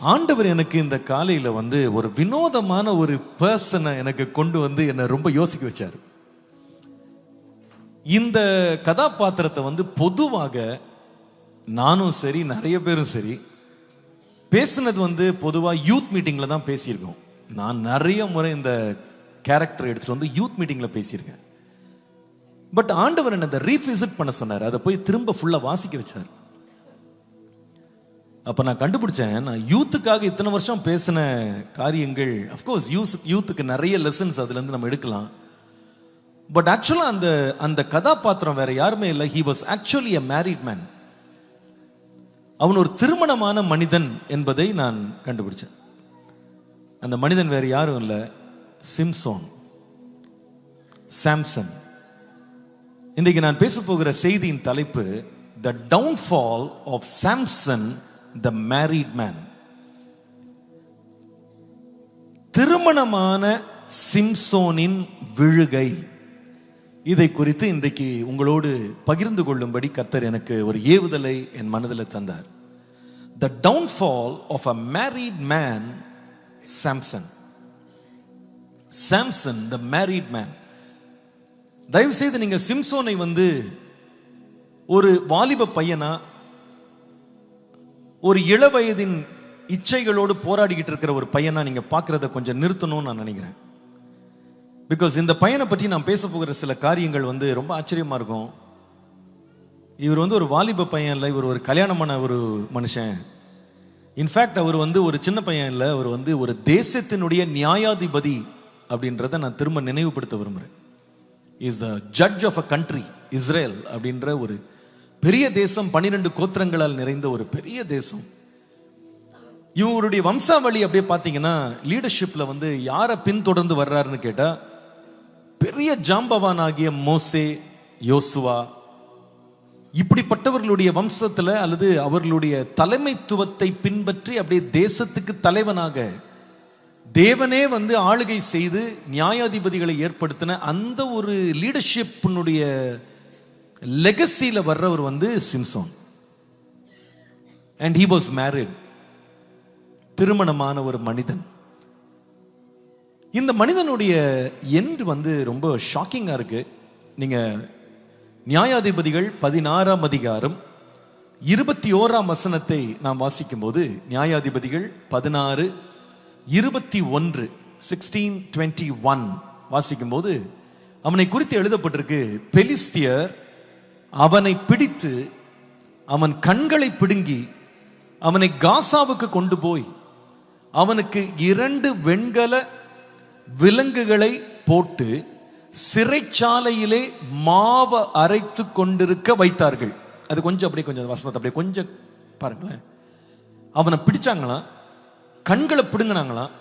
ஆண்டவர் எனக்கு இந்த காலையில வந்து ஒரு வினோதமான ஒரு பர்சனை எனக்கு கொண்டு வந்து என்னை ரொம்ப யோசிக்க வச்சார். இந்த கதாபாத்திரத்தை வந்து பொதுவாக நானும் சரி நிறைய பேரும் சரி பேசுனது வந்து பொதுவாக யூத் மீட்டிங்கில் தான் பேசியிருக்கோம். நான் நிறைய முறை இந்த கேரக்டர் எடுத்துகிட்டு வந்து யூத் மீட்டிங்கில் பேசியிருக்கேன். பட் ஆண்டவர் என்ன அந்த ரீவிசிட் பண்ண சொன்னார். அதை போய் திரும்ப ஃபுல்லாக வாசிக்க வச்சார். அப்போ நான் கண்டுபிடிச்சேன் நான் யூத்துக்காக இத்தனை வருஷம் பேசின காரியங்கள் அஃப்கோர்ஸ் யூஸ் யூத்துக்கு நிறைய லெசன்ஸ் அதுலேருந்து நம்ம எடுக்கலாம். பட் ஆக்சுவலாக அந்த அந்த கதாபாத்திரம் வேற யாருமே இல்லை. He was actually a married man அவன் ஒரு திருமணமான மனிதன் என்பதை நான் கண்டுபிடிச்சேன். அந்த மனிதன் வேற யாரும் இல்லை. சிம்சோன் சாம்சன் இன்றைக்கு நான் பேச போகிற செய்தியின் தலைப்பு the downfall of Samson the married man திருமணமான சிம்சோனின் விழுகை. இதை குறித்து இன்றைக்கு உங்களோடு பகிர்ந்து கொள்ளும்படி கர்த்தர் எனக்கு ஒரு ஏவுதலை என் மனதில் தந்தார். The downfall of a married man Samson Samson the married man தயவு செய்து நீங்க சிம்சோனை வந்து ஒரு வாலிப பையனா ஒரு இளவயதின் இச்சைகளோடு போராடிக்கிட்டு இருக்கிற ஒரு பையனா நீங்க பார்க்குறத கொஞ்சம் நிறுத்தணும்னு நான் நினைக்கிறேன். பிகாஸ் இந்த பையனை பற்றி நான் பேச போகிற சில காரியங்கள் வந்து ரொம்ப ஆச்சரியமா இருக்கும். இவர் வந்து ஒரு வாலிப பையன் இல்லை இவர் ஒரு கல்யாணமான ஒரு மனுஷன். இன்ஃபேக்ட் அவர் வந்து ஒரு சின்ன பையன் இல்லை அவர் வந்து ஒரு தேசத்தினுடைய நியாயாதிபதி அப்படின்றத நான் திரும்ப நினைவுபடுத்த விரும்புகிறேன் is the judge of a country Israel அப்படின்ற ஒரு பெரிய தேசம் பன்னிரெண்டு கோத்திரங்களால் நிறைந்த ஒரு பெரிய தேசம். இவருடைய வம்சாவளி அப்படியே பார்த்தீங்கன்னா லீடர்ஷிப்பில் வந்து யாரை பின்தொடர்ந்து வர்றாருன்னு கேட்டால் பெரிய ஜாம்பவான் ஆகிய மோசே யோசுவா இப்படிப்பட்டவர்களுடைய வம்சத்தில் அல்லது அவர்களுடைய தலைமைத்துவத்தை பின்பற்றி அப்படியே தேசத்துக்கு தலைவனாக தேவனே வந்து ஆளுகை செய்து நியாயாதிபதிகளை ஏற்படுத்தின அந்த ஒரு லீடர்ஷிப்பினுடைய லெகசியில் வர்றவர் வந்து சிம்சோன் அண்ட் ஹி வாஸ் மேரிட் திருமணமான ஒரு மனிதன். இந்த மனிதனுடைய எண்ட் வந்து ரொம்ப ஷாக்கிங்காக இருக்கு. நீங்கள் நியாயாதிபதிகள் பதினாறாம் அதிகாரம் இருபத்தி ஓராம் வசனத்தை நாம் வாசிக்கும் போது நியாயாதிபதிகள் பதினாறு இருபத்தி ஒன்று சிக்ஸ்டீன் டுவெண்ட்டி ஒன் வாசிக்கும் போது அவனை குறித்து எழுதப்பட்டிருக்கு பெலிஸ்தியர் அவனை பிடித்து அவன் கண்களை பிடுங்கி அவனை காசாவுக்கு கொண்டு போய் அவனுக்கு இரண்டு வெண்கல விலங்குகளை போட்டு சிறைச்சாலையிலே மாவ அரைத்து கொண்டிருக்க வைத்தார்கள். அது கொஞ்சம் அப்படியே கொஞ்சம் வசனத்தை அப்படியே கொஞ்சம் பாருங்களேன். அவனை பிடிச்சாங்களாம் கண்களை பிடுங்கினாங்களாம்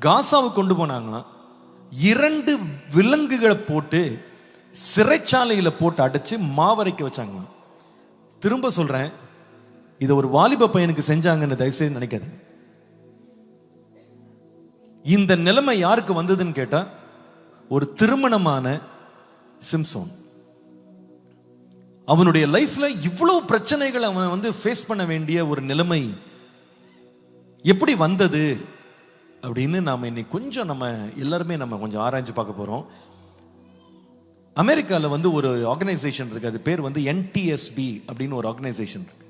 காசாவுக்கு கொண்டு போனாங்களாம் இரண்டு விலங்குகளை போட்டு சிறைச்சாலையில் போட்டு அடைச்சு மாவரைக்க வச்சாங்களாம் திரும்ப சொல்றேன் இதை ஒரு வாலிப பையனுக்கு செஞ்சாங்கன்னு தயவுசெய்து நினைக்காது இந்த நிலைமை யாருக்கு வந்ததுன்னு கேட்டா ஒரு திருமணமான சிம்சோன். அவனுடைய லைஃப்ல இவ்வளவு பிரச்சனைகள் அவன் வந்து ஃபேஸ் பண்ண வேண்டிய ஒரு நிலைமை எப்படி வந்தது அப்படின்னு நாம இன்னைக்கு கொஞ்சம் நம்ம எல்லாருமே நம்ம கொஞ்சம் ஆராய்ஞ்சு பார்க்க போறோம். அமெரிக்காவில் வந்து ஒரு ஆர்கனைசேஷன் இருக்குது அது பேர் வந்து என்டிஎஸ்பி அப்படின்னு ஒரு ஆர்கனைசேஷன் இருக்கு.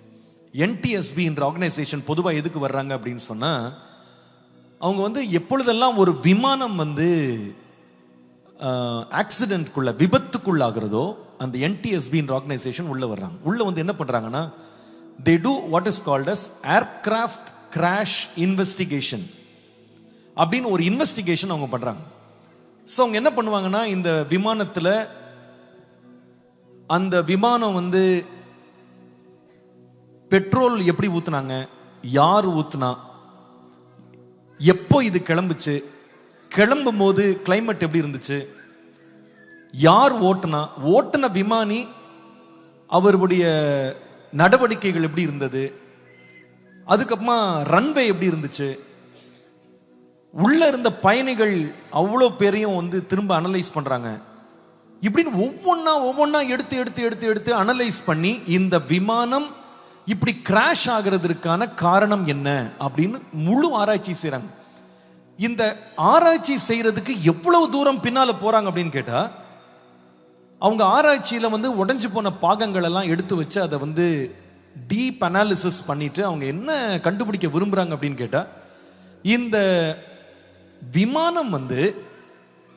என்டிஎஸ்பின்ற ஆர்கனைசேஷன் பொதுவாக எதுக்கு வர்றாங்க அப்படின்னு சொன்னால் அவங்க வந்து எப்பொழுதெல்லாம் ஒரு விமானம் வந்து ஆக்சிடென்ட்குள்ள விபத்துக்குள்ளாகிறதோ அந்த என்டிஎஸ்பின்ற ஆர்கனைசேஷன் உள்ளே வர்றாங்க. உள்ளே வந்து என்ன பண்ணுறாங்கன்னா they do what is called as aircraft crash investigation அப்படின்னு ஒரு இன்வெஸ்டிகேஷன் அவங்க பண்ணுறாங்க ஸோ அவங்க என்ன பண்ணுவாங்கன்னா இந்த விமானத்தில் அந்த விமானம் வந்து பெட்ரோல் எப்படி ஊத்துனாங்க? யார் ஊத்துனா? எப்போ இது கிளம்புச்சு? கிளம்பும் போது கிளைமேட் எப்படி இருந்துச்சு? யார் ஓட்டுனா? ஓட்டுன விமானி அவருடைய நடவடிக்கைகள் எப்படி இருந்தது? அதுக்கப்புறமா ரன்வே எப்படி இருந்துச்சு? உள்ள இருந்த பயணிகள் அவ்வளோ பேரையும் வந்து திரும்ப அனலைஸ் பண்றாங்க. இப்படின்னு ஒவ்வொன்றா ஒவ்வொன்றா எடுத்து எடுத்து எடுத்து எடுத்து அனலைஸ் பண்ணி இந்த விமானம் இப்படி கிராஷ் ஆகிறதுக்கான காரணம் என்ன அப்படின்னு முழு ஆராய்ச்சி செய்கிறாங்க இந்த ஆராய்ச்சி செய்கிறதுக்கு எவ்வளவு தூரம் பின்னால் போகிறாங்க அப்படின்னு கேட்டால் அவங்க ஆராய்ச்சியில் வந்து உடஞ்சி போன பாகங்கள் எல்லாம் எடுத்து வச்சு அதை வந்து டீப் அனாலிசிஸ் பண்ணிட்டு அவங்க என்ன கண்டுபிடிக்க விரும்புகிறாங்க அப்படின்னு கேட்டால் இந்த விமானம் வந்து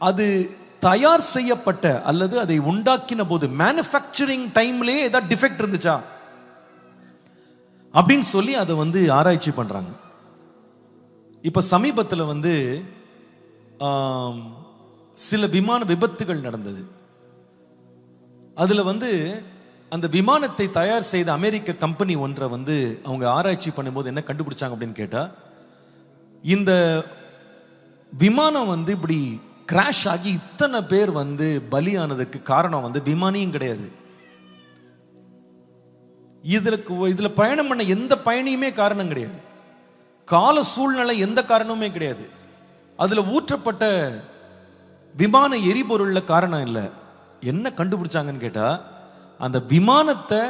அது தயார் செய்யப்பட்ட அல்லது அதை உண்டாக்கின போது மேனுஃபேக்சரிங் டைம்லேயே ஏதாவது டிஃபெக்ட் இருந்துச்சா? அப்படின்னு சொல்லி அதை வந்து ஆராய்ச்சி பண்ணுறாங்க இப்போ சமீபத்தில் வந்து சில விமான விபத்துகள் நடந்தது. அதில் வந்து அந்த விமானத்தை தயார் செய்த அமெரிக்க கம்பெனி ஒன்றை வந்து அவங்க ஆராய்ச்சி பண்ணும்போது என்ன கண்டுபிடிச்சாங்க அப்படின்னு கேட்டால் இந்த விமானம் வந்து இப்படி கிராஷ் ஆகி இத்தனை பேர் வந்து பலியானதுக்கு காரணம் வந்து விமானியும் கிடையாது. இதில் இதில் பயணம் பண்ண எந்த பயணியுமே காரணம் கிடையாது. கால சூழ்நிலை எந்த காரணமுமே கிடையாது. அதில் ஊற்றப்பட்ட விமான எரிபொருளில் காரணம் இல்லை. என்ன கண்டுபிடிச்சாங்கன்னு கேட்டால் அந்த விமானத்தை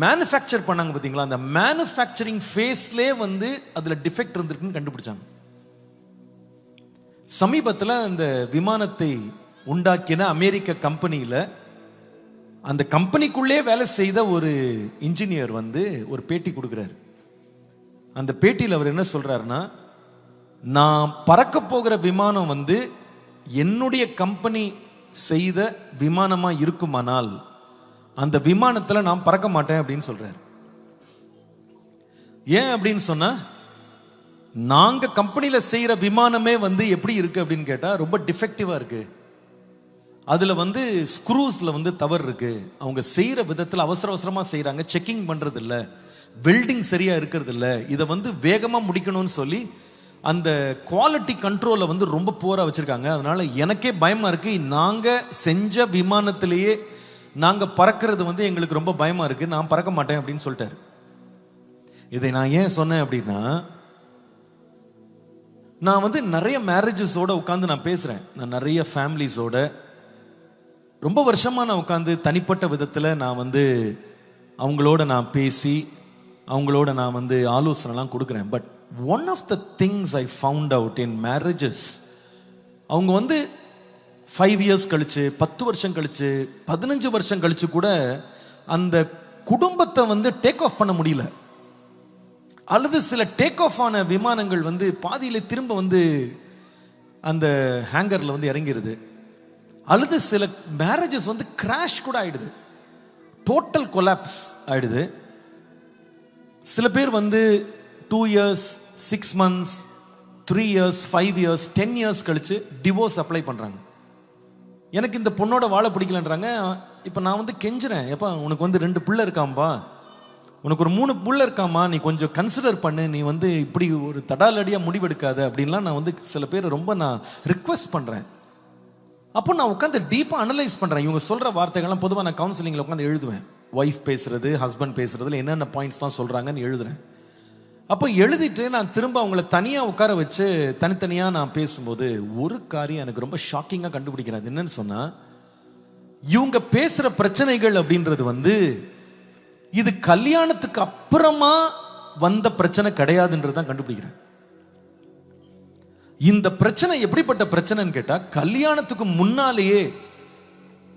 மேனுஃபேக்சர் பண்ணாங்க பார்த்தீங்களா அந்த மேனுஃபேக்சரிங் ஃபேஸ்லே வந்து அதில் டிஃபெக்ட் இருந்திருக்குன்னு கண்டுபிடிச்சாங்க. சமீபத்தில் அந்த விமானத்தை உண்டாக்கின அமெரிக்க கம்பெனியில் அந்த கம்பெனிக்குள்ளே வேலை செய்த ஒரு இன்ஜினியர் வந்து ஒரு பேட்டி கொடுக்குறாரு. அந்த பேட்டியில் அவர் என்ன சொல்கிறாருன்னா நான் பறக்க போகிற விமானம் வந்து என்னுடைய கம்பெனி செய்த விமானமாக இருக்குமானால் அந்த விமானத்தில் நான் பறக்க மாட்டேன் அப்படின்னு சொல்கிறார் ஏன் அப்படின்னு சொன்னால் நாங்கள் கம்பெனியில் செய்கிற விமானமே வந்து எப்படி இருக்கு அப்படின்னு கேட்டால் ரொம்ப டிஃபெக்டிவாக இருக்கு. அதில் வந்து ஸ்க்ரூஸில் வந்து தவறு இருக்கு. அவங்க செய்கிற விதத்தில் அவசர அவசரமாக செய்கிறாங்க செக்கிங் பண்ணுறதில்ல வெல்டிங் சரியாக இருக்கிறதில்ல. இதை வந்து வேகமாக முடிக்கணும்னு சொல்லி அந்த குவாலிட்டி கண்ட்ரோலை வந்து ரொம்ப புவராக வச்சுருக்காங்க. அதனால் எனக்கே பயமாக இருக்குது நாங்கள் செஞ்ச விமானத்திலேயே நாங்கள் பறக்கிறது வந்து எங்களுக்கு ரொம்ப பயமாக இருக்குது நான் பறக்க மாட்டேன் அப்படின்னு சொல்லிட்டாரு. இதை நான் ஏன் சொன்னேன் அப்படின்னா நான் வந்து நிறைய மேரேஜஸோட உட்காந்து நான் பேசுகிறேன் நான் நிறைய ஃபேமிலிஸோட ரொம்ப வருஷமாக நான் உட்காந்து தனிப்பட்ட விதத்தில் நான் வந்து அவங்களோட நான் பேசி அவங்களோட நான் வந்து ஆலோசனைலாம் கொடுக்குறேன். But one of the things I found out in marriages அவங்க வந்து ஃபைவ் இயர்ஸ் கழித்து பத்து வருஷம் கழித்து பதினஞ்சு வருஷம் கழித்து கூட அந்த குடும்பத்தை வந்து டேக் ஆஃப் பண்ண முடியல. அல்லது சில டேக் ஆஃப் ஆன விமானங்கள் வந்து பாதியில் திரும்ப வந்து அந்த ஹேங்கரில் வந்து இறங்கிருது. அல்லது சில மேரேஜஸ் வந்து கிராஷ் கூட ஆயிடுது. டோட்டல் கொலாப்ஸ் ஆயிடுது. சில பேர் வந்து two years six months three years five years ten years கழித்து டிவோர்ஸ் அப்ளை பண்ணுறாங்க எனக்கு இந்த பொண்ணோட வாழ பிடிக்கலன்றாங்க. இப்போ நான் வந்து கெஞ்சுறேன். எப்பா உனக்கு வந்து ரெண்டு பிள்ளை இருக்காம்பா? உனக்கு ஒரு மூணு புள்ள இருக்காமா நீ கொஞ்சம் கன்சிடர் பண்ணு நீ வந்து இப்படி ஒரு தடாலடியாக முடிவெடுக்காத அப்படின்லாம் நான் வந்து சில பேர் ரொம்ப நான் ரிக்வெஸ்ட் பண்ணுறேன் அப்போ நான் உட்காந்து டீப்பாக அனலைஸ் பண்ணுறேன் இவங்க சொல்கிற வார்த்தைகள்லாம் பொதுவாக நான் கவுன்சிலிங்கில் உட்காந்து எழுதுவேன். ஒய்ஃப் பேசுறது ஹஸ்பண்ட் பேசுறதுல என்னென்ன பாயிண்ட்ஸ்லாம் சொல்கிறாங்கன்னு எழுதுறேன். அப்போ எழுதிட்டு நான் திரும்ப அவங்கள தனியாக உட்கார வச்சு தனித்தனியாக நான் பேசும்போது ஒரு காரியம் எனக்கு ரொம்ப ஷாக்கிங்காக கண்டுபிடிக்கிறேன் என்னன்னு சொன்னால் இவங்க பேசுகிற பிரச்சனைகள் அப்படின்றது வந்து இது கல்யாணத்துக்கு அப்புறமா வந்த பிரச்சனை கிடையாதுன்றது தான் கண்டுபிடிக்கிறேன். இந்த பிரச்சனை எப்படிப்பட்ட பிரச்சனைன்னு கேட்டால் கல்யாணத்துக்கு முன்னாலேயே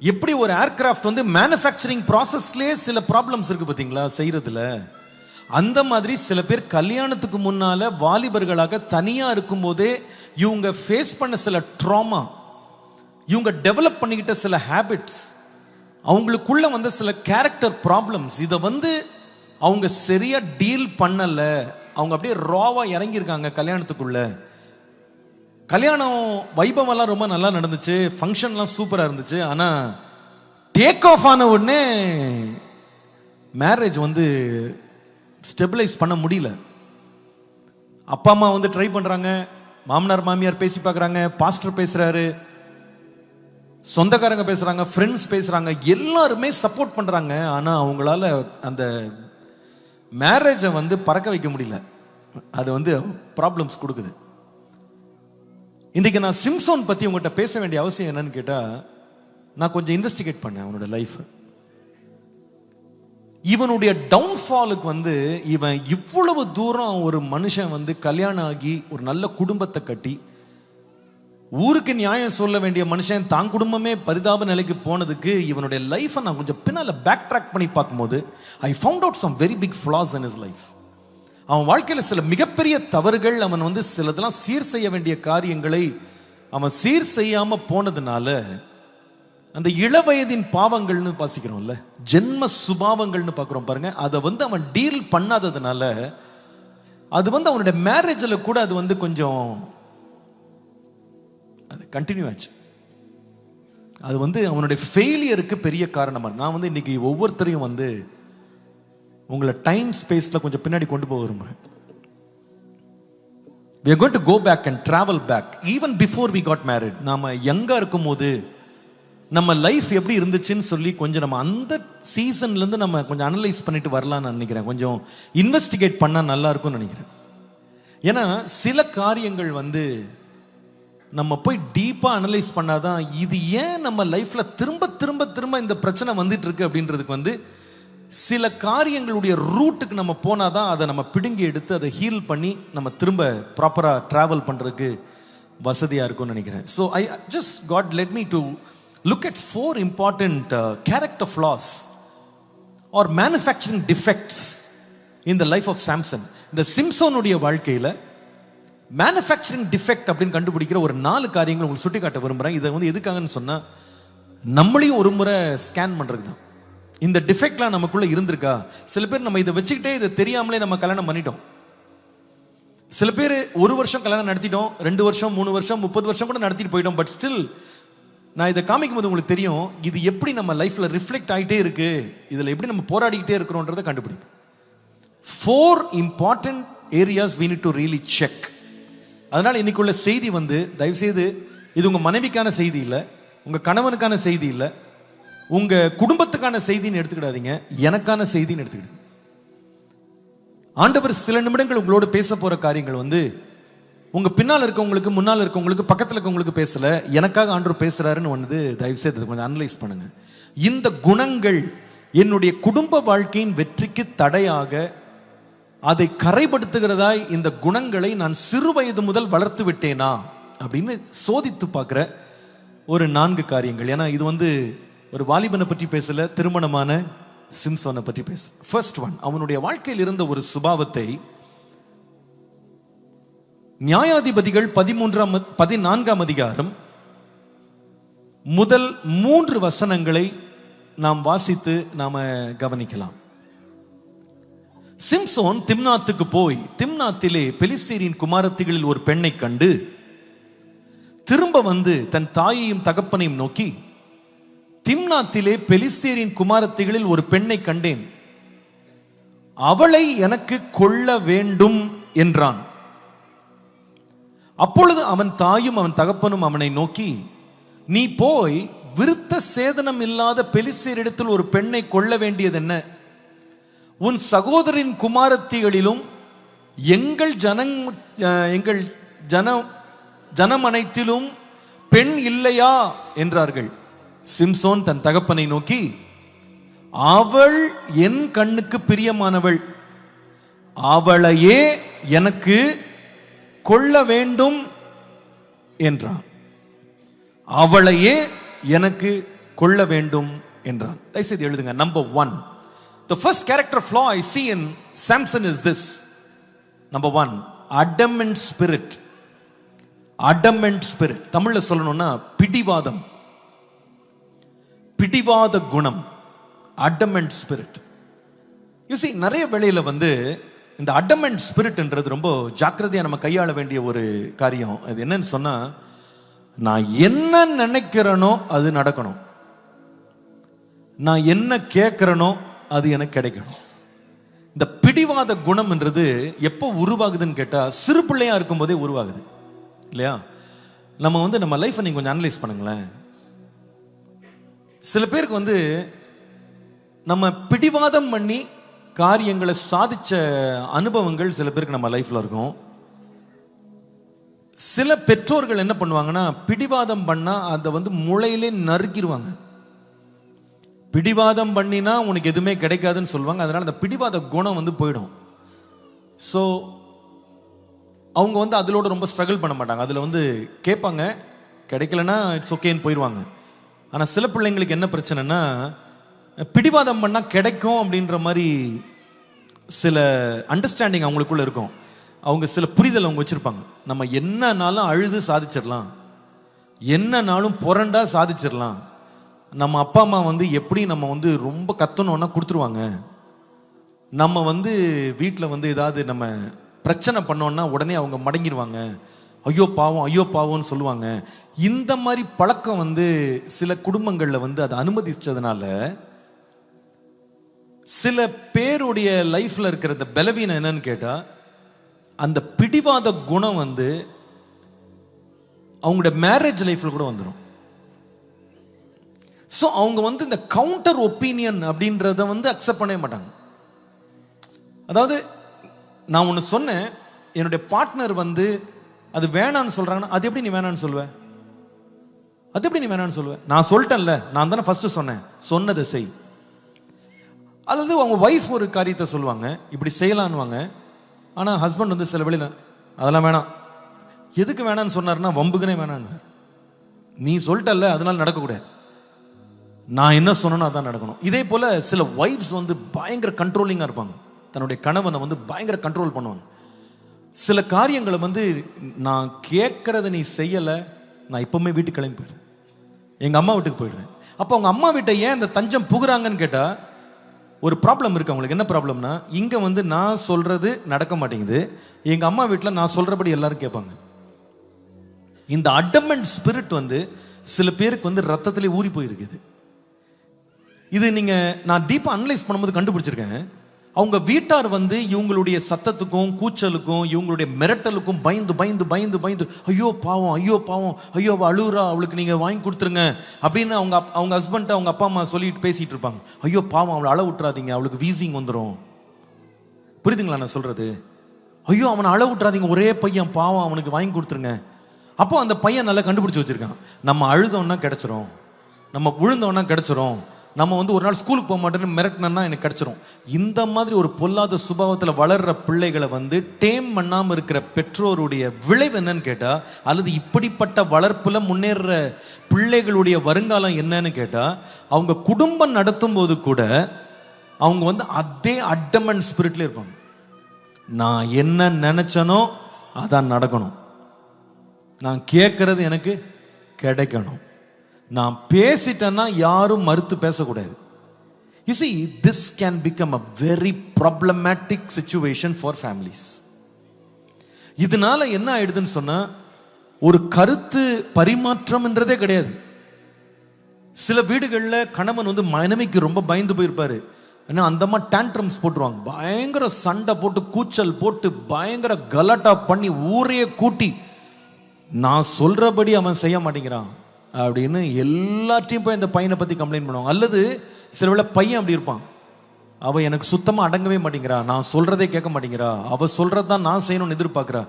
எப்படி ஒரு ஏர்கிராஃப்ட் வந்து மேனுஃபேக்சரிங் ப்ராசஸ்லேயே சில ப்ராப்ளம்ஸ் இருக்கு பார்த்தீங்களா செய்கிறதுல அந்த மாதிரி சில பேர் கல்யாணத்துக்கு முன்னால வாலிபர்களாக தனியா இருக்கும்போதே இவங்க ஃபேஸ் பண்ண சில ட்ராமா இவங்க டெவலப் பண்ணிக்கிட்ட சில ஹேபிட்ஸ் அவங்களுக்குள்ள வந்த சில கேரக்டர் ப்ராப்ளம்ஸ் இதை வந்து அவங்க சரியா டீல் பண்ணல. அவங்க அப்படியே ராவா இறங்கியிருக்காங்க கல்யாணத்துக்குள்ள. கல்யாணம் வைபவம்லாம் ரொம்ப நல்லா நடந்துச்சு. ஃபங்க்ஷன்லாம் சூப்பராக இருந்துச்சு. ஆனால் டேக் ஆஃப் ஆன உடனே மேரேஜ் வந்து ஸ்டெபிளைஸ் பண்ண முடியல. அப்பா அம்மா வந்து ட்ரை பண்ணுறாங்க மாமனார் மாமியார் பேசி பார்க்குறாங்க. பாஸ்டர் பேசுகிறாரு சொந்தக்காரங்க பேசுறாங்க ஃப்ரெண்ட்ஸ் பேசுறாங்க எல்லாருமே சப்போர்ட் பண்றாங்க. ஆனா அவங்களால அந்த மேரேஜை வந்து பறக்க வைக்க முடியல. அது வந்து ப்ராப்ளம்ஸ் கொடுக்குது. இன்றைக்கி நான் சிம்சோன் பற்றி உங்கள்கிட்ட பேச வேண்டிய அவசியம் என்னன்னு கேட்டால் நான் கொஞ்சம் இன்வெஸ்டிகேட் பண்ணேன் அவனோட லைஃப் இவனுடைய டவுன்ஃபாலுக்கு வந்து இவன் இவ்வளவு தூரம் ஒரு மனுஷன் வந்து கல்யாணம் ஆகி ஒரு நல்ல குடும்பத்தை கட்டி ஊருக்கு நியாயம் சொல்ல வேண்டிய மனுஷன் தான் குடும்பமே பரிதாப நிலைக்கு போனதுக்கு இவனுடைய லைஃப்பை நான் கொஞ்சம் பின்னால் பேக் ட்ராக் பண்ணி பார்க்கும்போது I found out some very big flaws in his life அவன் வாழ்க்கையில் சில மிகப்பெரிய தவறுகள் அவன் வந்து சிலதெல்லாம் சீர் செய்ய வேண்டிய காரியங்களை அவன் சீர் செய்யாம போனதுனால அந்த இளவயதின் பாவங்கள்னு பாசிக்கிறோம்ல ஜென்ம சுபாவங்கள்னு பார்க்குறோம் பாருங்க அதை வந்து அவன் டீல் பண்ணாததுனால அது வந்து அவனுடைய மேரேஜில் கூட அது வந்து கொஞ்சம் அது கண்டினியூ ஆச்சு. அது வந்து அவனுடைய ஃபெயிலியருக்கு பெரிய காரணமாக நான் வந்து இன்னைக்கு ஒவ்வொருத்தரையும் வந்து உங்களை டைம் ஸ்பேஸில் கொஞ்சம் பின்னாடி கொண்டு போக விரும்புகிறேன் we are going to go back and travel back. Even before we got married நாம யங்கா இருக்கும்போது நம்ம லைஃப் எப்படி இருந்துச்சுன்னு சொல்லி கொஞ்சம் நம்ம அந்த சீசன்லேருந்து நம்ம கொஞ்சம் அனலைஸ் பண்ணிட்டு வரலாம்னு நினைக்கிறேன். கொஞ்சம் இன்வெஸ்டிகேட் பண்ணால் நல்லா இருக்கும்னு நினைக்கிறேன். ஏன்னா சில காரியங்கள் வந்து நம்ம போய் டீப்பாக அனலைஸ் பண்ணாதான் இது ஏன் நம்ம லைஃப்பில் திரும்ப திரும்ப திரும்ப இந்த பிரச்சனை வந்துட்டு இருக்கு அப்படின்றதுக்கு வந்து சில காரியங்களுடைய ரூட்டுக்கு நம்ம போனாதான் அதை நம்ம பிடுங்கி எடுத்து அதை ஹீல் பண்ணி நம்ம திரும்ப ப்ராப்பராக ட்ராவல் பண்ணுறதுக்கு வசதியாக இருக்கும்னு நினைக்கிறேன். So I just got let me to look at four important character flaws or manufacturing defects in the life of Samson இந்த சிம்சோனுடைய வாழ்க்கையில் மேனுஃபேக்சரிங் டிஃபெக்ட் அப்படின்னு கண்டுபிடிக்கிற ஒரு நாலு காரியங்கள் உங்களுக்கு சுட்டி காட்ட விரும்புகிறேன் இதை வந்து எதுக்காகன்னு சொன்னால் நம்மளையும் ஒரு முறை ஸ்கேன் பண்ணுறதுக்கு தான். இந்த டிஃபெக்ட்லாம் நமக்குள்ள இருந்திருக்கா? சில பேர் நம்ம இதை வச்சுக்கிட்டே இதை தெரியாமலே நம்ம கல்யாணம் பண்ணிட்டோம். சில பேர் ஒரு வருஷம் கல்யாணம் நடத்திட்டோம் ரெண்டு வருஷம் மூணு வருஷம் முப்பது வருஷம் கூட நடத்திட்டு போயிட்டோம். பட் ஸ்டில் நான் இதை காமிக்கும் போது உங்களுக்கு தெரியும் இது எப்படி நம்ம லைஃப்பில் ரிஃப்ளெக்ட் ஆகிட்டே இருக்கு? இதில் எப்படி நம்ம போராடிக்கிட்டே இருக்கிறோன்றதை கண்டுபிடிப்போம். Four important areas we need to really check அதனால இன்னைக்குள்ள செய்தி வந்து தயவுசெய்து இது உங்க மனைவிக்கான செய்தி இல்லை உங்க கணவனுக்கான செய்தி இல்லை உங்க குடும்பத்துக்கான செய்தின்னு எடுத்துக்கிடாதீங்க எனக்கான செய்தின்னு எடுத்துக்கிடுங்க. ஆண்டவர் சில நிமிடங்கள் உங்களோட பேச போற காரியங்கள் வந்து உங்க பின்னால் இருக்கவங்களுக்கு முன்னால் இருக்கவங்களுக்கு பக்கத்தில் இருக்கவங்களுக்கு பேசல எனக்காக ஆண்டவர் பேசுறாருன்னு வந்து தயவு செய்து கொஞ்சம் அனலைஸ் பண்ணுங்க. இந்த குணங்கள் என்னுடைய குடும்ப வாழ்க்கையின் வெற்றிக்கு தடையாக அதை கரைப்படுத்துகிறதாய் இந்த குணங்களை நான் சிறு வயது முதல் வளர்த்து விட்டேனா? அப்படின்னு சோதித்து பார்க்குற ஒரு நான்கு காரியங்கள். ஏன்னா இது வந்து ஒரு வாலிபனை பற்றி பேசல திருமணமான சிம்சோனை பற்றி பேச. ஃபர்ஸ்ட் ஒன் அவனுடைய வாழ்க்கையில் இருந்த ஒரு சுபாவத்தை நியாயாதிபதிகள் பதிமூன்றாம் பதினான்காம் அதிகாரம் முதல் மூன்று வசனங்களை நாம் வாசித்து நாம கவனிக்கலாம். சிம்சோன் திம்னாத்துக்கு போய் திம்னாத்திலே பெலிஸ்தீரின் குமாரத்திகளில் ஒரு பெண்ணை கண்டு திரும்ப வந்து தன் தாயையும் தகப்பனையும் நோக்கி திம்னாத்திலே பெலிஸ்தீரின் குமாரத்திகளில் ஒரு பெண்ணை கண்டேன். அவளை எனக்கு கொள்ள வேண்டும் என்றான். அப்பொழுது அவன் தாயும் அவன் தகப்பனும் அவனை நோக்கி நீ போய் விருத்த சேதனம் இல்லாத பெலிசீரிடத்தில் ஒரு பெண்ணை கொள்ள வேண்டியது என்ன உன் சகோதரின் குமாரத்திகளிலும் எங்கள் ஜனங் எங்கள் ஜன ஜனம் அனைத்திலும் பெண் இல்லையா? என்றார்கள். சிம்சோன் தன் தகப்பனை நோக்கி அவள் என் கண்ணுக்கு பிரியமானவள். அவளையே எனக்கு கொள்ள வேண்டும் என்றான். அவளையே எனக்கு கொள்ள வேண்டும் என்றான். தயவுசெய்து எழுதுங்க. Number one the first character flaw I see in Samson is this number one adamant spirit adamant spirit தமிழில் சொல்லணும்னா பிடிவாதம். பிடிவாத குணம். அடமெண்ட் ஸ்பிரிட் யூ சி நிறைய வேலையில் வந்து இந்த அடமெண்ட் ஸ்பிரிட்ன்றது ரொம்ப ஜாக்கிரதையாக நம்ம கையாள வேண்டிய ஒரு காரியம். அது என்னன்னு சொன்னால் நான் என்ன நினைக்கிறேனோ அது நடக்கணும். நான் என்ன கேட்குறனோ அது எனக்கு கிடைக்கணும் இந்த பிடிவாத குணம்ன்றது எப்போ உருவாகுதுன்னு கேட்டால் சிறு பிள்ளையாக இருக்கும்போதே உருவாகுது. இல்லையா? நம்ம வந்து நம்ம லைஃப்பை நீங்கள் கொஞ்சம் அனலைஸ் பண்ணுங்களேன். சில பேருக்கு வந்து நம்ம பிடிவாதம் பண்ணி காரியங்களை சாதிச்ச அனுபவங்கள் சில பேருக்கு நம்ம லைஃப்பில் இருக்கும். சில பெற்றோர்கள் என்ன பண்ணுவாங்கன்னா பிடிவாதம் பண்ணால் அதை வந்து முளையிலே நறுக்கிடுவாங்க பிடிவாதம் பண்ணினா உனக்கு எதுவுமே கிடைக்காதுன்னு சொல்லுவாங்க. அதனால அந்த பிடிவாத குணம் வந்து போயிடும். ஸோ அவங்க வந்து அதிலோட ரொம்ப ஸ்ட்ரகிள் பண்ண மாட்டாங்க. அதில் வந்து கேட்பாங்க கிடைக்கலனா இட்ஸ் ஓகேன்னு போயிடுவாங்க ஆனால் சில பிள்ளைங்களுக்கு என்ன பிரச்சனைனா பிடிவாதம் பண்ணால் கிடைக்கும் அப்படின்ற மாதிரி சில அண்டர்ஸ்டாண்டிங் அவங்களுக்குள்ள இருக்கும். அவங்க சில புரிதல் அவங்க வச்சுருப்பாங்க. நம்ம என்னனாலும் அழுது சாதிச்சிடலாம். என்னனாலும் புரண்டா சாதிச்சிடலாம். நம்ம அப்பா அம்மா வந்து எப்படி நம்ம வந்து ரொம்ப கத்தணும்னா கொடுத்துருவாங்க. நம்ம வந்து வீட்டில் வந்து ஏதாவது நம்ம பிரச்சனை பண்ணோம்னா உடனே அவங்க மடங்கிடுவாங்க ஐயோ பாவம் ஐயோ பாவம்னு சொல்லுவாங்க. இந்த மாதிரி பழக்கம் வந்து சில குடும்பங்களில் வந்து அதை அனுமதிச்சதுனால சில பேருடைய லைஃப்பில் இருக்கிற இந்த பலவீனம் என்னன்னு கேட்டால் அந்த பிடிவாத குணம் வந்து அவங்களுடைய மேரேஜ் லைஃப்பில் கூட வந்துடும் ஸோ அவங்க வந்து இந்த கவுண்டர் ஒப்பீனியன் அப்படின்றத வந்து அக்செப்ட் பண்ணவே மாட்டாங்க. அதாவது நான் ஒன்று சொன்னேன் என்னுடைய பார்ட்னர் வந்து அது வேணான்னு சொல்கிறாங்கன்னா அது எப்படி நீ வேணான்னு சொல்லுவ? அது எப்படி நீ வேணான்னு சொல்லுவேன் நான் சொல்லிட்டேன்ல நான் தானே ஃபர்ஸ்ட் சொன்னேன். சொன்னதை செய். அதாவது அவங்க ஒய்ஃப் ஒரு காரியத்தை சொல்லுவாங்க இப்படி செய்யலான்னுவாங்க. ஆனால் ஹஸ்பண்ட் வந்து சில வழியில் அதெல்லாம் வேணாம். எதுக்கு வேணான்னு சொன்னார்னா வம்புக்குனே வேணான்னு நீ சொல்லிட்டல்ல அதனால நடக்கக்கூடாது. நான் என்ன சொன்னனோ அதான் நடக்கணும். இதே போல சில ஒய்ஃப்ஸ் வந்து பயங்கர கண்ட்ரோலிங்காக இருப்பாங்க. தன்னுடைய கணவனை வந்து பயங்கர கண்ட்ரோல் பண்ணுவாங்க. சில காரியங்களை வந்து நான் கேட்கறத நீ செய்யலை நான் இப்பவுமே வீட்டுக்கு கிளம்பி போயிடுறேன். எங்கள் அம்மா வீட்டுக்கு போயிடுறேன். அப்போ அவங்க அம்மா வீட்டை ஏன் இந்த தஞ்சம் புகுறாங்கன்னு கேட்டால் ஒரு ப்ராப்ளம் இருக்கு அவங்களுக்கு. என்ன ப்ராப்ளம்னா இங்கே வந்து நான் சொல்றது நடக்க மாட்டேங்குது. எங்கள் அம்மா வீட்டில் நான் சொல்கிறபடி எல்லாரும் கேட்பாங்க. இந்த அடமெண்ட் ஸ்பிரிட் வந்து சில பேருக்கு வந்து ரத்தத்திலே ஊறி போயிருக்குது. இது நீங்கள் நான் டீப்பாக அனலைஸ் பண்ணும்போது கண்டுபிடிச்சிருக்கேன். அவங்க வீட்டார் வந்து இவங்களுடைய சத்தத்துக்கும் கூச்சலுக்கும் இவங்களுடைய மிரட்டலுக்கும் பயந்து பயந்து பயந்து பயந்து ஐயோ பாவம் ஐயோ பாவம் ஐயோ அழுகுறா அவளுக்கு நீங்கள் வாங்கி கொடுத்துருங்க அப்படின்னு அவங்க அப்- அவங்க ஹஸ்பண்ட்டை அவங்க அப்பா அம்மா சொல்லிட்டு பேசிகிட்டு இருப்பாங்க. ஐயோ பாவம் அவளை அழ விட்டுறாதீங்க அவளுக்கு வீசிங் வந்துடும் புரியுதுங்களா நான் சொல்கிறது ஐயோ அவனை அழ விட்டுறாதீங்க ஒரே பையன் பாவம் அவனுக்கு வாங்கி கொடுத்துருங்க. அப்போ அந்த பையன் நல்லா கண்டுபிடிச்சி வச்சுருக்கான். நம்ம அழுதோன்னா கிடைச்சிரும். நம்ம விழுந்தோன்னா கிடச்சிரும். நம்ம வந்து ஒரு நாள் ஸ்கூலுக்கு போக மாட்டேன்னு மிரட்டினா எனக்கு கிடைச்சிரும். இந்த மாதிரி ஒரு பொல்லாத சுபாவத்தில் வளர்ற பிள்ளைகளை வந்து டேம் பண்ணாமல் இருக்கிற பெற்றோருடைய விளைவு என்னன்னு கேட்டால் அல்லது இப்படிப்பட்ட வளர்ப்பில் முன்னேறுற பிள்ளைகளுடைய வருங்காலம் என்னன்னு கேட்டால் அவங்க குடும்பம் நடத்தும் போது கூட அவங்க வந்து அதே அட்டமன் ஸ்பிரிட்ல இருப்பாங்க. நான் என்ன நினைச்சனோ அதான் நடக்கணும். நான் கேட்கறது எனக்கு கிடைக்கணும். நான் பேசிட்டேன்னா யாரும் மறுத்து பேசக்கூடாது. You see this can become a very problematic situation for families இதனால என்ன ஆயிடுதுன்னு சொன்னா ஒரு கருத்து பரிமாற்றம்ன்றதே கிடையாது. சில வீடுகளில் கணவன் வந்து மனைவிக்கு ரொம்ப பயந்து போயிருப்பாரு. ஏன்னா அந்த மாதிரி டேண்ட்ரம்ஸ் போட்டுருவாங்க. பயங்கர சண்டை போட்டு கூச்சல் போட்டு பயங்கர கலாட்டா பண்ணி ஊரையே கூட்டி. நான் சொல்றபடி அவன் செய்ய மாட்டேங்கிறான். அப்படின்னு எல்லாத்தையும் போய் அந்த பையனை பற்றி கம்ப்ளைண்ட் பண்ணுவாங்க. அல்லது சில வேளை பையன் அப்படி இருப்பான். அவள் எனக்கு சுத்தமாக அடங்கவே மாட்டேங்கிறா. நான் சொல்கிறதே கேட்க மாட்டேங்கிறா. அவள் சொல்கிறது தான் நான் செய்யணும்னு எதிர்பார்க்குறா.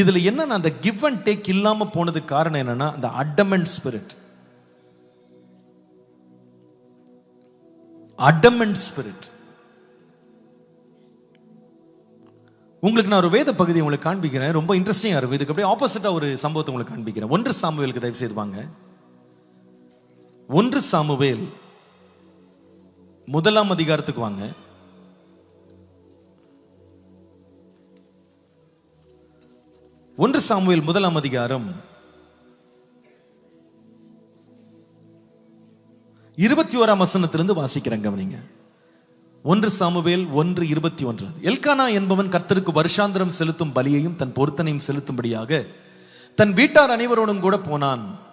இதில் என்னென்னா அந்த கிவ் அண்ட் டேக் இல்லாமல் போனதுக்கு காரணம் என்னென்னா அந்த அடமெண்ட் ஸ்பிரிட் அடமெண்ட் ஸ்பிரிட் உங்களுக்கு நான் ஒரு வேத பகுதி உங்களுக்கு காண்பிக்கிறேன். ரொம்ப இன்ட்ரெஸ்டிங்காக இருக்கும். இதுக்கு அப்படியே ஆப்போசிட்டாக ஒரு சம்பவத்தை உங்களுக்கு காண்பிக்கிறேன். ஒன்று சாமுவேலுக்கு தயவு செய்துவாங்க ஒன்று சாமுவேல். முதலாம் அதிகாரத்துக்கு வாங்க. ஒன்று சாமுவேல் முதலாம் அதிகாரம். இருபத்தி ஓராம் வசனத்திலிருந்து வாசிக்கிறேன் கவனிங்க. ஒன்று சாமுவேல் ஒன்று இருபத்தி ஒன்று எல்கானா என்பவன் கர்த்தருக்கு வருஷாந்திரம் செலுத்தும் பலியையும் தன் பொருத்தனையும் செலுத்தும்படியாக தன் வீட்டார் அனைவரோடும் கூட போனான்.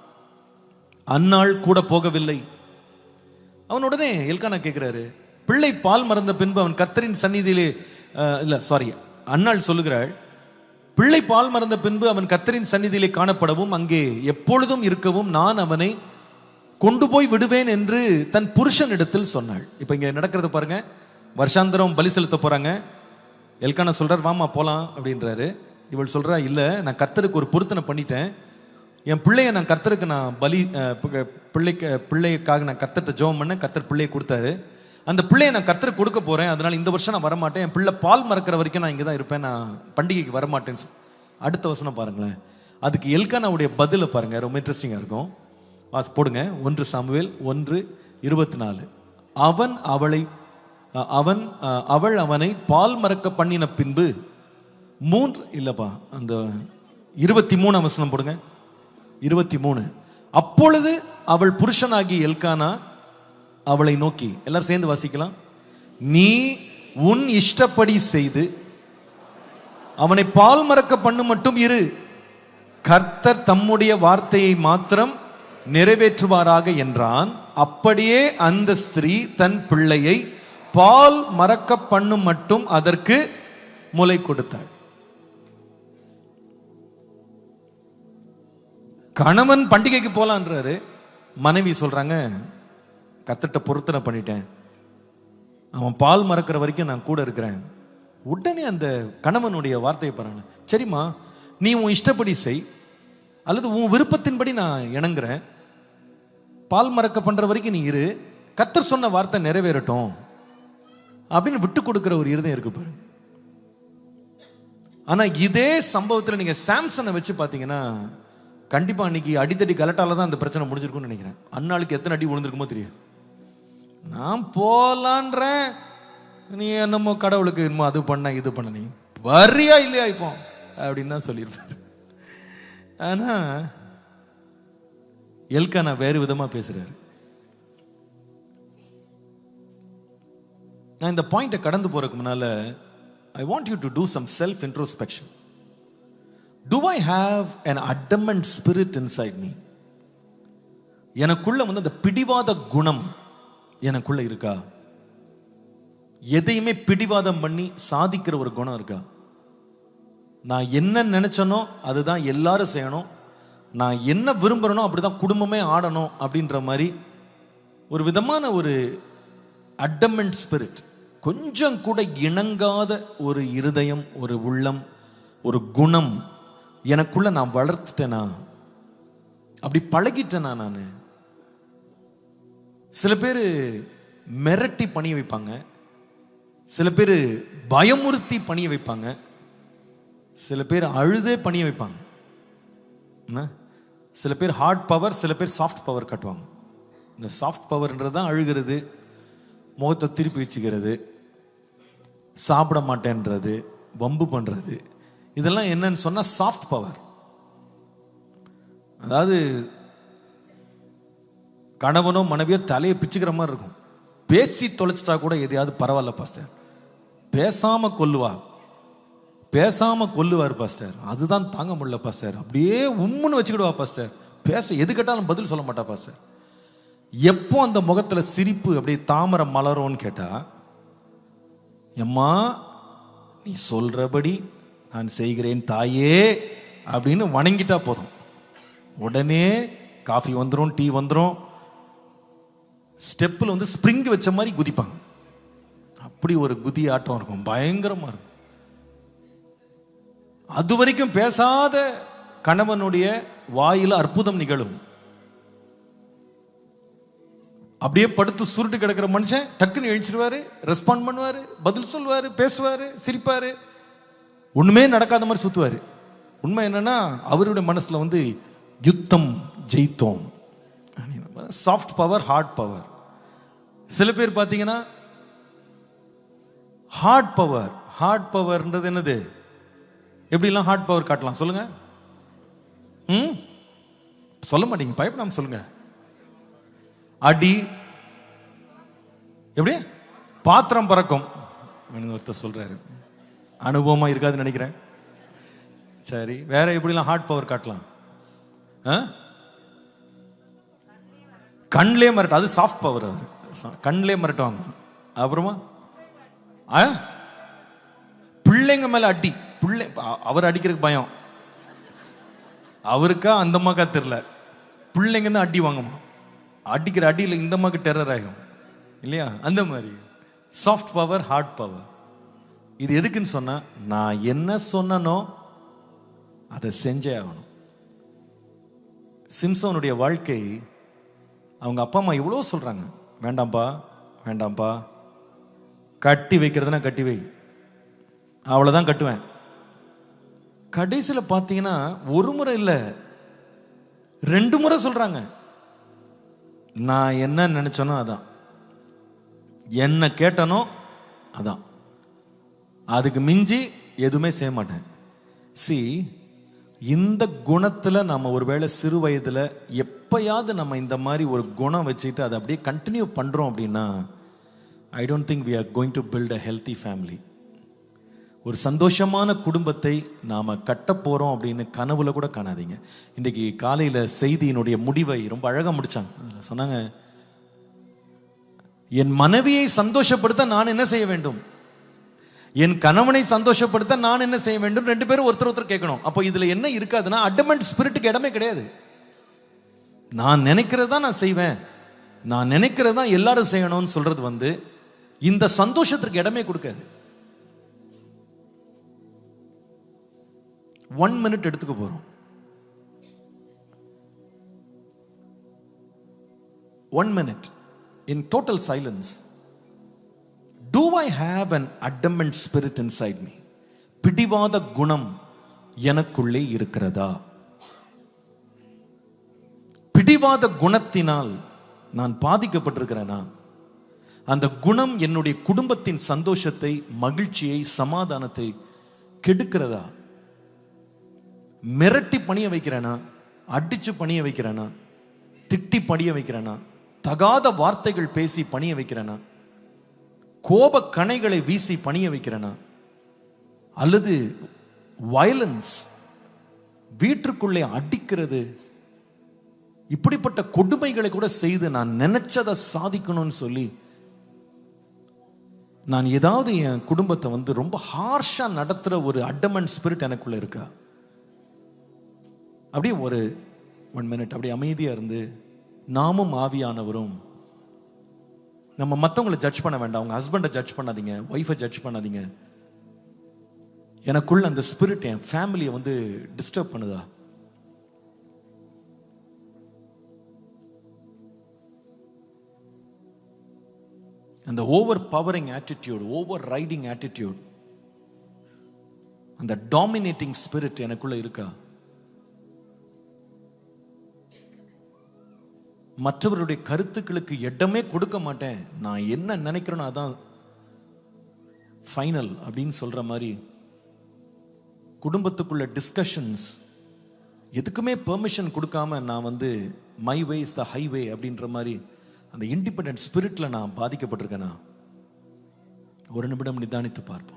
அந்நாள் கூட போகவில்லை. அவன் உடனே எல்கானா கேட்குறாரு பிள்ளை பால் மறந்த பின்பு அவன் கர்த்தரின் சந்நிதியிலே இல்லை சாரி அன்னாள் சொல்லுகிறாள் பிள்ளை பால் மறந்த பின்பு அவன் கர்த்தரின் சந்நிதியிலே காணப்படவும் அங்கே எப்பொழுதும் இருக்கவும் நான் அவனை கொண்டு போய் விடுவேன் என்று தன் புருஷனிடத்தில் சொன்னாள். இப்போ இங்கே நடக்கிறது பாருங்க வருஷாந்திரம் பலி செலுத்த போகிறாங்க எல்கானா சொல்கிறார் வாமா போகலாம் அப்படின்றாரு. இவள் சொல்கிறா இல்லை நான் கர்த்தருக்கு ஒரு பொருத்தனை பண்ணிட்டேன். என் பிள்ளைய நான் கர்த்தருக்கு நான் பலி பிள்ளைக்கு பிள்ளைக்காக நான் கர்த்தர்ட்ட ஜெபம் பண்ணேன். கர்த்தர் பிள்ளையை கொடுத்தாரு. அந்த பிள்ளையை நான் கர்த்தருக்கு கொடுக்க போறேன். அதனால இந்த வருஷம் நான் வரமாட்டேன். என் பிள்ளை பால் மறக்கிற வரைக்கும் நான் இங்கே தான் இருப்பேன். நான் பண்டிகைக்கு வரமாட்டேன்னு அடுத்த வசனம் பாருங்களேன். அதுக்கு எல்கானாவுடைய பதிலை பாருங்க. ரொம்ப இன்ட்ரெஸ்டிங்காக இருக்கும். அது போடுங்க. ஒன்று சமுவேல் ஒன்று இருபத்தி நாலு அவன் அவளை அவன் அவள் அவனை பால் மறக்க பண்ணின பின்பு மூன்று இல்லைப்பா அந்த இருபத்தி மூணு அவசனம் போடுங்க. இருபத்தி மூணு. அப்பொழுது அவள் புருஷனாகி எல்கானா அவளை நோக்கி எல்லாரும் சேர்ந்து வாசிக்கலாம். நீ உன் இஷ்டப்படி செய்து அவனை பால் மறக்க பண்ணு மட்டும் இரு. கர்த்தர் தம்முடைய வார்த்தையை மாத்திரம் நிறைவேற்றுவாராக என்றான். அப்படியே அந்த ஸ்திரீ தன் பிள்ளையை பால் மறக்க பண்ணு மட்டும் அதற்கு முலை கொடுத்தாள். கணவன் பண்டிகைக்கு போகலான்றாரு மனைவி சொல்றாங்க கத்தட்ட பொருத்தனை பண்ணிட்டேன். அவன் பால் மறக்கிற வரைக்கும் நான் கூட இருக்கிறேன். உடனே அந்த கணவனுடைய வார்த்தையை பாருங்க. சரிம்மா நீ உன் இஷ்டப்படி செய். அல்லது உன் விருப்பத்தின்படி நான் இணங்குறேன். பால் மறக்க பண்ற வரைக்கும் நீ இரு. கத்தர் சொன்ன வார்த்தை நிறைவேறட்டும். அப்படின்னு விட்டு கொடுக்குற ஒரு இருதயம் இருக்கு பாரு ஆனா இதே சம்பவத்தில் நீங்க சாம்சனை வச்சு பாத்தீங்கன்னா கண்டிப்பாக அன்றைக்கி அடித்தடி கலட்டால் தான் அந்த பிரச்சனை முடிஞ்சிருக்கும்னு நினைக்கிறேன். அன்னாளுக்கு எத்தனை அடி விழுந்திருக்குமோ தெரியாது. நான் போகலான்றேன் நீ என்னமோ கடவுளுக்கு என்னமோ அது பண்ண இது பண்ண நீ. வரியா இல்லையா இப்போ? அப்படின்னு தான் சொல்லியிருப்பாரு. எல்கா நான் வேறு விதமாக பேசுகிறாரு நான் இந்த பாயிண்ட்டை கடந்து போகிறதுக்கு முன்னால் I want you to do some self introspection do I have an adamant spirit inside me எனக்குள்ள வந்து அந்த பிடிவாத குணம் எனக்குள்ள இருக்கா? எதையுமே பிடிவாதம் பண்ணி சாதிக்கிற ஒரு குணம் இருக்கா? நான் என்ன நினைச்சனோ அதுதான் எல்லாரும் செய்யணும். நான் என்ன விரும்புறேனோ அப்படிதான் குடும்பமே ஆடணும் அப்படின்ற மாதிரி ஒரு விதமான ஒரு அட்டமெண்ட் ஸ்பிரிட் கொஞ்சம் கூட இணங்காத ஒரு இருதயம் ஒரு உள்ளம் ஒரு குணம் எனக்குள்ள நான் வளர்த்துட்டேனா? அப்படி பழகிட்டேனா நான்? சில பேர் மிரட்டி பணிய வைப்பாங்க. சில பேர் பயமுறுத்தி பணிய வைப்பாங்க. சில பேர் அழுதே பணிய வைப்பாங்க. என்ன? சில பேர் ஹார்ட் பவர் சில பேர் சாஃப்ட் பவர் காட்டுவாங்க. இந்த சாஃப்ட் பவர்ன்றது தான் அழுகிறது முகத்தை திருப்பி வச்சுக்கிறது சாப்பிட மாட்டேன்றது வம்பு பண்ணுறது இதெல்லாம் என்னன்னு சொன்னா சாஃப்ட் பவர் அதாவது கணவனோ மனைவியோ தலையை பிச்சுக்கிற மாதிரி இருக்கும். பேசி தொலைச்சிட்டா கூட எதையாவது பரவாயில்ல பாஸ்டர். பேசாம கொல்லுவா. பேசாம கொல்லுவார் பாஸ்டர். அதுதான் தாங்க முடியல பாஸ்டர். அப்படியே உம்முன்னு வச்சுக்கிடுவா பாஸ்டர். பேச எது கேட்டாலும் பதில் சொல்ல மாட்டா பாஸ்டர். எப்போ அந்த முகத்துல சிரிப்பு அப்படியே தாமரை மலரும்னு கேட்டா எம்மா நீ சொல்றபடி நான் செய்கிறேன் தாயே அப்படின்னு வணங்கிட்டா போதும். உடனே காஃபி வந்துடும் டீ வந்துடும் ஸ்டெப்பில் வந்து ஸ்ப்ரிங் வச்ச மாதிரி குதிப்பாங்க. அப்படி ஒரு குதி ஆட்டம் இருக்கும். பயங்கரமாக இருக்கும். அது வரைக்கும் பேசாத கணவனுடைய வாயில் அற்புதம் நிகழும். அப்படியே படுத்து சுருட்டு கிடக்கிற மனுஷன் டக்குன்னு எழுச்சிருவாரு ரெஸ்பாண்ட் பண்ணுவாரு பதில் சொல்லுவாரு பேசுவாரு சிரிப்பாரு. ஒன்றுமே நடக்காத மாதிரி சுற்றுவார் உண்மை என்னன்னா அவருடைய மனசில் வந்து யுத்தம் ஜெயித்தோம். சாஃப்ட் பவர் ஹார்ட் பவர் சில பேர் பார்த்தீங்கன்னா ஹார்ட் பவர் ஹார்ட் பவர்ன்றது என்னது? எப்படிலாம் ஹார்ட் பவர் காட்டலாம்? சொல்லுங்க. ம்? சொல்ல மாட்டீங்க பயப்படாம சொல்லுங்க. அடி. எப்படி? பாத்திரம் பறக்கும். ஒருத்தர் சொல்றாரு. அனுபவமாக இருக்காதுன்னு நினைக்கிறேன். சரி வேற எப்படிலாம் ஹார்ட் பவர் காட்டலாம்? ஆ? கண்ணிலே மிரட்ட அது சாஃப்ட் பவர் அவர் கண்ணிலே மிரட்டுவாங்க. அப்புறமா? ஆ? பிள்ளைங்க மேல அடி. பிள்ளை அவர் அடிக்கிறதுக்கு பயம். அவருக்கா அந்த அம்மாக்கா தெரியல. பிள்ளைங்க தான் அடி வாங்குமா? அடிக்கிற அடியில் இந்த அம்மாக்கு டெரர் ஆகும் இல்லையா? அந்த மாதிரி. சாஃப்ட் பவர் ஹார்ட் பவர் இது எதுக்குன்னு சொன்னால் நான் என்ன சொன்னனோ அதை செஞ்சே ஆகணும். சிம்சோனுடைய வாழ்க்கை அவங்க அப்பா அம்மா இவ்வளோ சொல்கிறாங்க வேண்டாம்ப்பா வேண்டாம்ப்பா கட்டி வைக்கிறதுனா கட்டி வை. அவ்வளோதான் கட்டுவேன். கடைசியில் பார்த்தீங்கன்னா ஒரு முறை இல்லை ரெண்டு முறை சொல்கிறாங்க நான் என்ன நினச்சேனோ அதான். என்ன கேட்டனோ அதான். அதுக்கு மிஞ்சி எதுவுமே செய்ய மாட்டேன். சி இந்த குணத்தில் நம்ம ஒருவேளை சிறு வயதில் எப்பயாவது நம்ம இந்த மாதிரி ஒரு குணம் வச்சுட்டு அதை அப்படியே கண்டினியூ பண்ணுறோம் அப்படின்னா I don't think we are going to build a healthy family ஒரு சந்தோஷமான குடும்பத்தை நாம் கட்ட போகிறோம் அப்படின்னு கனவுல கூட காணாதீங்க. இன்றைக்கி காலையில் செய்தியினுடைய முடிவை ரொம்ப அழகாக முடித்தாங்க சொன்னாங்க என் மனைவியை சந்தோஷப்படுத்த நான் என்ன செய்ய வேண்டும்? என் கணவனை சந்தோஷப்படுத்த நான் என்ன செய்ய வேண்டும்? ரெண்டு பேரும் ஒருத்தர் ஒருத்தர் கேட்கணும். அப்போ இதில் என்ன இருக்காதுன்னா அடமெண்ட் ஸ்பிரிட்டுக்கு இடமே கிடையாது. நான் நினைக்கிறது தான் நான் செய்வேன். நான் நினைக்கிறது தான் எல்லாரும் செய்யணும்னு சொல்றது வந்து இந்த சந்தோஷத்திற்கு இடமே கொடுக்காது. ஒன் மினிட் எடுத்துக்க போறோம். One minute in total silence do I have an adamant spirit inside me பிடிவாத குணம் எனக்குள்ளே இருக்கிறதா? பிடிவாத குணத்தினால் நான் பாதிக்கப்பட்டிருக்கிறேனா? அந்த குணம் என்னுடைய குடும்பத்தின் சந்தோஷத்தை மகிழ்ச்சியை சமாதானத்தை கெடுக்கிறதா? மிரட்டி பணிய வைக்கிறேனா? அடிச்சு பணிய வைக்கிறேனா? திட்டி பணிய வைக்கிறேனா? தகாத வார்த்தைகள் பேசி பணிய வைக்கிறேனா? கோப கணைகளை வீசி பணிய வைக்கிறேனா. அல்லது வயலன்ஸ் வீட்டுக்குள்ளே அடிக்கிறது. இப்படிப்பட்ட கொடுமைகளை கூட செய்து நான் நினைச்சதை சாதிக்கணும்னு சொல்லி நான் ஏதாவது என் குடும்பத்தை வந்து ரொம்ப ஹார்ஷா நடத்துகிற ஒரு அட்டமன் ஸ்பிரிட் எனக்குள்ள இருக்கா? அப்படியே ஒரு ஒன் மினிட் அப்படியே அமைதியா இருந்து நாமும் ஆவியானவரும் நம்ம மற்றவங்களை ஜட்ஜ் பண்ண வேண்டாம். அவங்க ஹஸ்பண்டை ஜட்ஜ் பண்ணாதீங்க. ஒய்ஃபை ஜட்ஜ் பண்ணாதீங்க. எனக்குள்ள அந்த ஸ்பிரிட் என் ஃபேமிலியை வந்து டிஸ்டர்ப் பண்ணுதா? அந்த over powering attitude over riding attitude அந்த டாமினேட்டிங் ஸ்பிரிட் எனக்குள்ள இருக்கா? மற்றவருடைய கருத்துக்களுக்கு இடமே கொடுக்க மாட்டேன். நான் என்ன நினைக்கிறேனோ அதான் ஃபைனல் அப்படின்னு சொல்ற மாதிரி குடும்பத்துக்குள்ள டிஸ்கஷன்ஸ் எதுக்குமே பெர்மிஷன் கொடுக்காம நான் வந்து my way is the highway அப்படின்ற மாதிரி அந்த இண்டிபெண்டன்ட் ஸ்பிரிட்ல நான் பாதிக்கப்பட்டிருக்கேனா? ஒரு நிமிடம் நிதானித்து பார்ப்போம்.